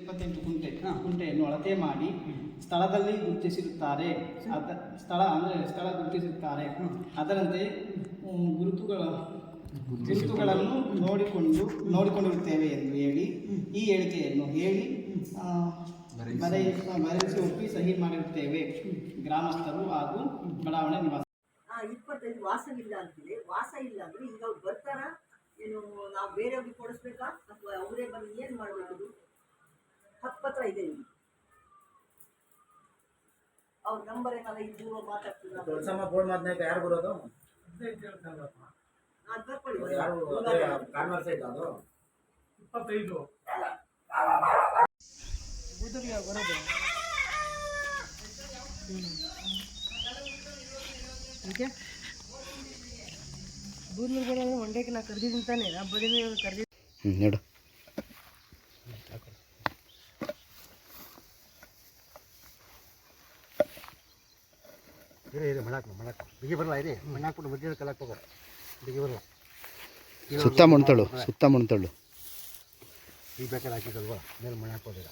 ಇಪ್ಪತ್ತೆಂಟು ಕುಂಟೆ ಕುಂಟೆಯನ್ನು ಅಳತೆ ಮಾಡಿ ಸ್ಥಳದಲ್ಲಿ ಗುರುತಿಸಿರುತ್ತಾರೆ. ಅದ ಸ್ಥಳ ಅಂದರೆ ಸ್ಥಳ ಗುರುತಿಸುತ್ತಾರೆ ಅದರಂತೆ ಗುರುತುಗಳ ಗುರುತುಗಳನ್ನು ನೋಡಿಕೊಂಡು ನೋಡಿಕೊಂಡಿರುತ್ತೇವೆ ಎಂದು ಹೇಳಿ ಈ ಹೇಳಿಕೆಯನ್ನು ಹೇಳಿ ಬರೆಯ ಬರೆಸಿ ಒಪ್ಪಿ ಸಹಿ ಮಾಡಿರುತ್ತೇವೆ. ಗ್ರಾಮಸ್ಥರು ಹಾಗೂ ಬಡಾವಣೆ ನಿವಾಸ. ಆ ಇಪ್ಪತ್ತೈದು ವಾಸವಿಲ್ಲ ಅಂತಿದೆ. ವಾಸ ಇಲ್ಲ ಅಂದ್ರೆ ಈಗ ಅವ್ರು ಬರ್ತಾರ? ಏನು ನಾವು ಬೇರೆಯವ್ರಿಗೆ ಕೊಡಿಸ್ಬೇಕಾ? ಅಥವಾ ಅವರೇ ಬಂದು ಏನು ಮಾಡಬೇಕು? ಅವ್ರ ನಂಬರ್ ಏನಾರ ಇದ್ದು ಮಾತಾಡ್ತಿಲ್ಲ ದೊಡ್ಡಸಮ್ಮ ಬೋರ್ಡ್ ಮಾದ್ನಾಗ ಯಾರು ಬರೋದು? ಬರ್ಕೊಳ್ಳಿ. ಯಾರು ಅದು ಇಪ್ಪತ್ತೈದು. ಬರೋದು? ಬರೋದು ಮಂಡ್ಯಕ್ಕೆ ನಾ ಕರೆದಿದ್ದೀನಿ ತಾನೇ. ನಾ ಬರೀ ಕರೆದಿ ನೋಡು. ಇರಿ ಇರಿ ಮಣ್ಣಾಕ್ ಮಣ್ಣಾಕ್ ಬಿಗಿ ಬರಲ್ಲ ಇರಿ ಮಣ್ಣಾಕ್ಬಿಟ್ಟು ಮಧ್ಯ ಕಲಾಕ್ ಹೋಗೋ. ಬಿಗಿ ಬರಲ್ಲ ಸುತ್ತ ಮಣ್ತಳು ಸುತ್ತ ಮಣ್ತಳು. ಈ ಬೇಕಾದ್ರೆ ಹಾಕಿದಲ್ವಾ ಮೇಲೆ ಮಣ್ಣು ಹೋದಿಲ್ಲ.